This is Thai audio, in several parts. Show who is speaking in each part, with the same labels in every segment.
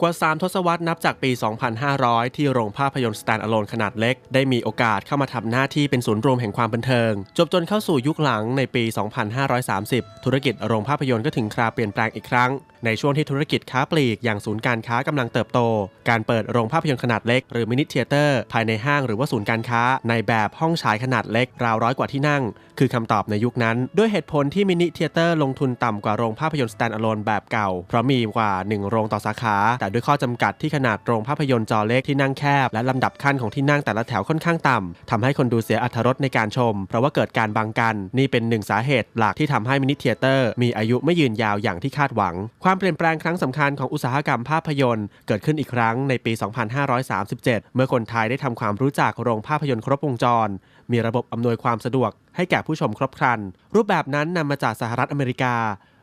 Speaker 1: กว่า 3 ทศวรรษนับจากปี 2500 ที่โรงภาพยนตร์สแตนด์อะโลนขนาดเล็ก ได้มีโอกาสเข้ามาทำหน้าที่เป็นศูนย์รวมแห่งความบันเทิง จบจนเข้าสู่ยุคหลังในปี 2530 ธุรกิจโรงภาพยนตร์ก็ถึงคราเปลี่ยนแปลงอีกครั้ง ในช่วงที่ธุรกิจค้าปลีกอย่างศูนย์การค้ากำลังเติบโต การเปิดโรงภาพยนตร์ขนาดเล็กหรือมินิเทเตอร์ภายในห้างหรือว่าศูนย์การค้า ในแบบห้องฉายขนาดเล็กราวร้อยกว่าที่นั่ง คือคำตอบในยุคนั้น ด้วยเหตุผลที่มินิเทเตอร์ลงทุนต่ำกว่าโรงภาพยนตร์สแตนด์อะโลนแบบเก่า เพราะมีกว่า 1 โรงต่อสาขา แต่ด้วยข้อจำกัดที่ขนาดโรงภาพยนตร์จอเล็กที่นั่งแคบ และลำดับขั้นของที่นั่งแต่ละแถวค่อนข้างต่ำทำให้คนดูเสียอรรถรสในการชม เพราะว่าเกิดการบังกันนี่เป็นหนึ่งสาเหตุหลักที่ทำให้มินิเทเตอร์มีอายุไม่ยืนยาวอย่างที่คาดหวังความเปลี่ยนแปลงครั้งสำคัญของอุตสาหกรรมภาพยนตร์ เกิดขึ้นอีกครั้งในปี 2537 เมื่อคนไทยได้ทำความรู้จักโรงภาพยนตร์ครบวงจร มีระบบอำนวยความสะดวก ให้แก่ผู้ชมครบครัน รูปแบบนั้นนำมาจากสหรัฐอเมริกา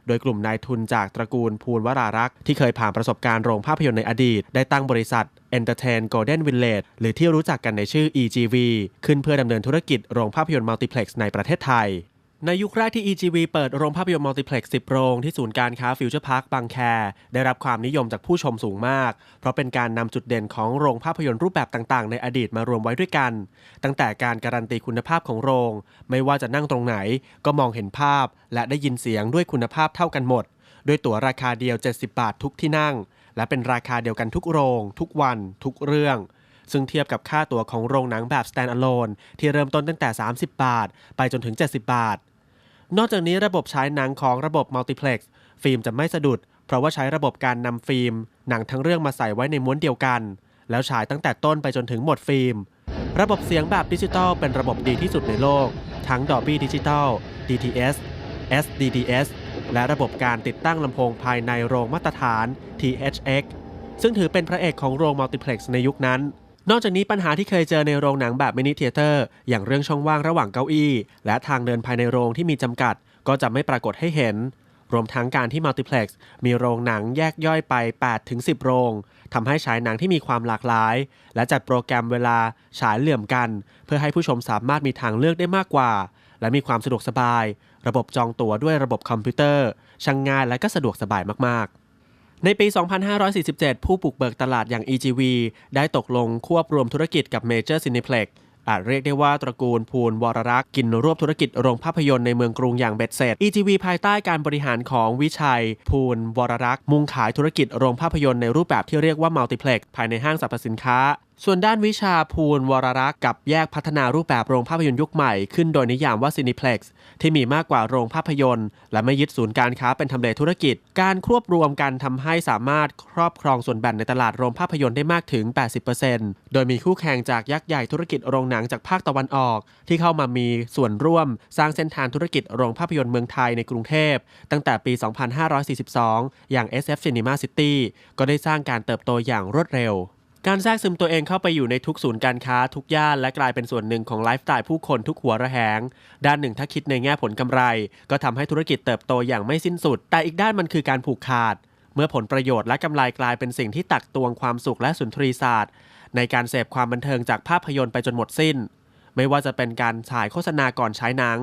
Speaker 1: โดยกลุ่มนายทุนจากตระกูลภูลวรารักษ์ที่เคยผ่านประสบการณ์โรงภาพยนตร์ในอดีต ได้ตั้งบริษัท Entertain Golden Village หรือที่รู้จักกันในชื่อ EGV ขึ้นเพื่อดำเนินธุรกิจโรงภาพยนตร์มัลติเพล็กซ์ในประเทศไทย ในยุคแรกที่ EGV เปิดโรงภาพยนตร์มัลติเพล็กซ์10 โรงที่ศูนย์การค้าฟิวเจอร์พาร์คบางแค ได้รับความนิยมจากผู้ชมสูงมาก เพราะเป็นการนำจุดเด่นของโรงภาพยนตร์รูปแบบต่างๆ ในอดีตมารวมไว้ด้วยกัน ตั้งแต่การการันตีคุณภาพของโรง ไม่ว่าจะนั่งตรงไหน ก็มองเห็นภาพ และได้ยินเสียงด้วยคุณภาพเท่ากันหมด ด้วยตั๋วราคาเดียว 70 บาททุกที่นั่ง และเป็นราคาเดียวกันทุกโรง ทุกวัน ทุกเรื่องซึ่งเทียบกับค่าตั๋วของโรงหนังแบบ stand alone ที่เริ่มต้นตั้งแต่ 30 บาท ไปจนถึง 70 บาท นอกจากนี้ระบบฉายหนังของระบบมัลติเพล็กซ์ฟิล์มจะไม่สะดุด เพราะว่าใช้ระบบการนำฟิล์ม หนังทั้งเรื่องมาใส่ไว้ในม้วนเดียวกัน แล้วฉายตั้งแต่ต้นไปจนถึงหมดฟิล์ม ระบบเสียงแบบดิจิตอลเป็นระบบดีที่สุดในโลก ทั้ง Dolby Digital DTS SDDS และระบบการติดตั้งลำโพงภายในโรงมาตรฐาน THX ซึ่งถือเป็นพระเอกของโรงมัลติเพล็กซ์ในยุคนั้น นอกจากนี้ปัญหาที่เคยเจอในโรงหนังแบบมินิเทเตอร์อย่างเรื่องช่องว่างระหว่างเก้าอี้ และทางเดินภายในโรงที่มีจำกัด ก็จะไม่ปรากฏให้เห็น รวมทั้งการที่มัลติเพล็กซ์มีโรงหนังแยกย่อยไป 8-10 โรงทำให้ฉายหนังที่มีความหลากหลาย และจัดโปรแกรมเวลาฉายเหลื่อมกัน เพื่อให้ผู้ชมสามารถมีทางเลือกได้มากกว่า และมีความสะดวกสบาย ระบบจองตั๋วด้วยระบบคอมพิวเตอร์ช่างง่ายและก็สะดวกสบายมากๆ ในปี 2547 ผู้ปลุกเบิกตลาดอย่าง EGV ได้ตกลงควบรวมธุรกิจกับ Major Cineplex อาจเรียกได้ว่าตระกูลภูลวรรักษ์กินรวบธุรกิจโรงภาพยนตร์ในเมืองกรุงอย่างเบ็ดเสร็จ EGV ภายใต้การบริหารของวิชัย ภูลวรรักษ์มุ่งขายธุรกิจโรงภาพยนตร์ในรูปแบบที่เรียกว่ามัลติเพล็กภายในห้างสรรพสินค้า ส่วนด้านวิชาภูลวรรักษ์กับแยกพัฒนารูปแบบโรงภาพยนตร์ยุคใหม่ขึ้นโดยนิยามว่า Cineplex ที่มีมากกว่าโรงภาพยนตร์ และไม่ยึดศูนย์การค้าเป็นทำเลธุรกิจ การควบรวมกันทำให้สามารถครอบครองส่วนแบ่งในตลาดโรงภาพยนตร์ได้มากถึง 80%โดยมีคู่แข่งจากยักษ์ใหญ่ธุรกิจโรงหนังจากภาคตะวันออก ที่เข้ามามีส่วนร่วม สร้างเส้นทางธุรกิจโรงภาพยนตร์เมืองไทยในกรุงเทพ ตั้งแต่ปี 2542 อย่าง SF Cinema City ก็ได้สร้างการเติบโตอย่างรวดเร็ว การแทรกซึมตัวเองเข้าไปอยู่ในทุกศูนย์การค้าทุกย่านและกลายเป็นส่วนหนึ่งของไลฟ์สไตล์ผู้คนทุกหัวระแหง ด้านหนึ่งถ้าคิดในแง่ผลกำไร ก็ทำให้ธุรกิจเติบโตอย่างไม่สิ้นสุด แต่อีกด้านมันคือการผูกขาด เมื่อผลประโยชน์และกำไรกลายเป็นสิ่งที่ตักตวงความสุขและสุนทรีศาสตร์ ในการเสพความบันเทิงจากภาพยนตร์ไปจนหมดสิ้น ไม่ว่าจะเป็นการฉายโฆษณาก่อนฉายหนัง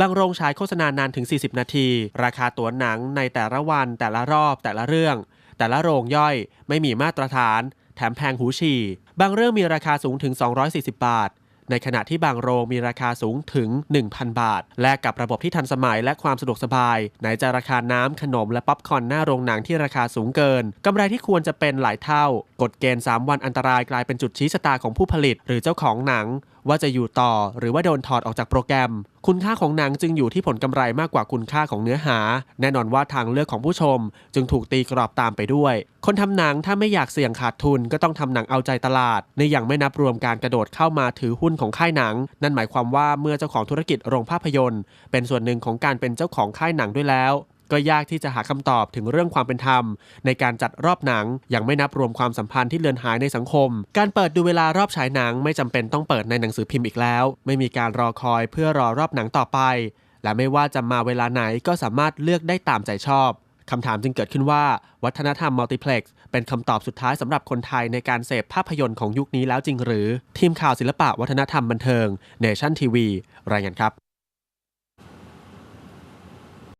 Speaker 1: บางโรงฉายโฆษณานานถึง 40 นาที ราคาตั๋วหนังในแต่ละวันแต่ละรอบแต่ละเรื่อง แต่ละโรงย่อยไม่มีมาตรฐาน ถมแพงหูฉี่ บางเรื่องมีราคาสูงถึง 240 บาท ในขณะที่บางโรงมีราคาสูงถึง 1,000 บาท แลกกับระบบที่ทันสมัยและความสะดวกสบาย ไหนจะราคาน้ำขนมและป๊อปคอร์นหน้าโรงหนังที่ราคาสูงเกินกำไรที่ควรจะเป็นหลายเท่า กฎเกณฑ์ 3 วันอันตรายกลายเป็นจุดชี้ชะตาของผู้ผลิต หรือเจ้าของหนัง ว่าจะอยู่ต่อหรือว่าโดนถอดออกจากโปรแกรม คุณค่าของหนังจึงอยู่ที่ผลกำไรมากกว่าคุณค่าของเนื้อหา แน่นอนว่าทางเลือกของผู้ชม จึงถูกตีกรอบตามไปด้วย คนทำหนังถ้าไม่อยากเสี่ยงขาดทุนก็ต้องทำหนังเอาใจตลาด ในอย่างไม่นับรวมการกระโดดเข้ามาถือหุ้นของค่ายหนัง นั่นหมายความว่าเมื่อเจ้าของธุรกิจโรงภาพยนตร์ เป็นส่วนหนึ่งของการเป็นเจ้าของค่ายหนังด้วยแล้ว ก็ยากที่จะหาคำตอบถึงเรื่องความเป็นธรรม ในการจัดรอบหนังยังไม่นับรวมความสัมพันธ์ที่เลือนหายในสังคม การเปิดดูเวลารอบฉายหนังไม่จำเป็นต้องเปิดในหนังสือพิมพ์อีกแล้ว ไม่มีการรอคอยเพื่อรอรอบหนังต่อไป และไม่ว่าจะมาเวลาไหนก็สามารถเลือกได้ตามใจชอบคำถามจึงเกิดขึ้นว่าวัฒนธรรมมัลติเพล็กซ์เป็นคำตอบสุดท้ายสำหรับคนไทยในการเสพภาพยนตร์ของยุคนี้แล้วจริงหรือ ทีมข่าวศิลปะวัฒนธรรมบันเทิงเนชั่นทีวีรายงานครับ